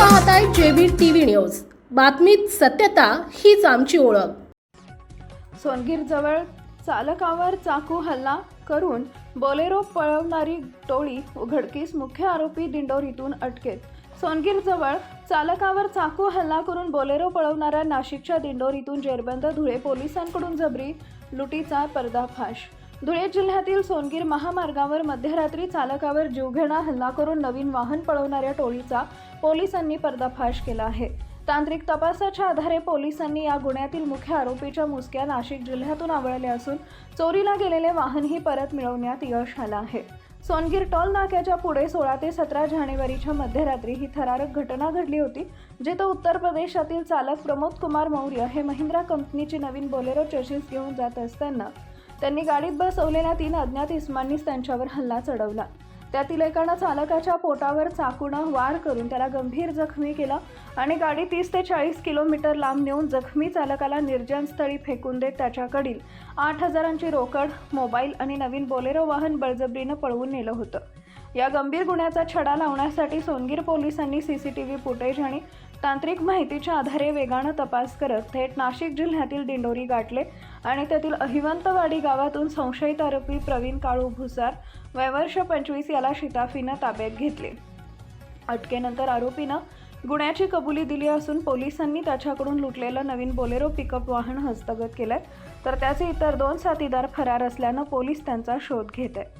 पाहताय JB TV news. बातमीत सत्यता हीच आमची ओळख. सोनगीरजवळ चालकावर चाकू हल्ला करून बोलेरो पळवणारी टोळी उघडकीस मुख्य आरोपी दिंडोरीतून अटकेत. सोनगीरजवळ चालकावर चाकू हल्ला करून बोलेरो पळवणाऱ्या नाशिकच्या दिंडोरीतून जेरबंद धुळे पोलिसांकडून जबरी लुटीचा पर्दाफाश. धुळे जिल्ह्यातील सोनगीर महामार्गावर मध्यरात्री चालकावर जीवघेणा हल्ला करून नवीन वाहन पळवणाऱ्या टोळीचा पोलिसांनी पर्दाफाश केला आहे. तांत्रिक तपासाच्या आधारे पोलिसांनी या गुन्ह्यातील मुख्य आरोपीच्या मुसक्या नाशिक जिल्ह्यातून आवळल्या असून चोरीला गेलेले वाहनही परत मिळवण्यात यश आलं आहे. सोनगीर टोल नाक्याच्या पुढे सोळा ते सतरा जानेवारीच्या मध्यरात्री ही थरारक घटना घडली होती जिथं उत्तर प्रदेशातील चालक प्रमोद कुमार मौर्य हे महिंद्रा कंपनीची नवीन बोलेरो चर्चिस घेऊन जात असताना त्यांनी गाडीत बसवलेल्या तीन अज्ञात इस्मांनीच त्यांच्यावर हल्ला चढवला. त्यातील एकानं चालकाच्या पोटावर चाकूनं वार करून त्याला गंभीर जखमी केला आणि गाडी तीस ते चाळीस किलोमीटर लांब नेऊन जखमी चालकाला निर्जन स्थळी फेकून देत त्याच्याकडील आठ हजारांची रोकड मोबाईल आणि नवीन बोलेरो वाहन बळजबरीनं पळवून नेलं होतं. या गंभीर गुन्ह्याचा छडा लावण्यासाठी सोनगीर पोलिसांनी C C T V footage आणि तांत्रिक माहितीच्या आधारे वेगानं तपास करत थेट नाशिक जिल्ह्यातील दिंडोरी गाठले आणि त्यातील अहिवंतवाडी गावातून संशयित आरोपी प्रवीण काळू भुसार वयवर्ष पंचवीस याला शिताफीनं ताब्यात घेतले. अटकेनंतर आरोपीनं गुन्ह्याची कबुली दिली असून पोलिसांनी त्याच्याकडून लुटलेलं नवीन बोलेरो पिकअप वाहन हस्तगत केलंय. तर त्याचे इतर दोन साथीदार फरार असल्यानं पोलीस त्यांचा शोध घेत आहेत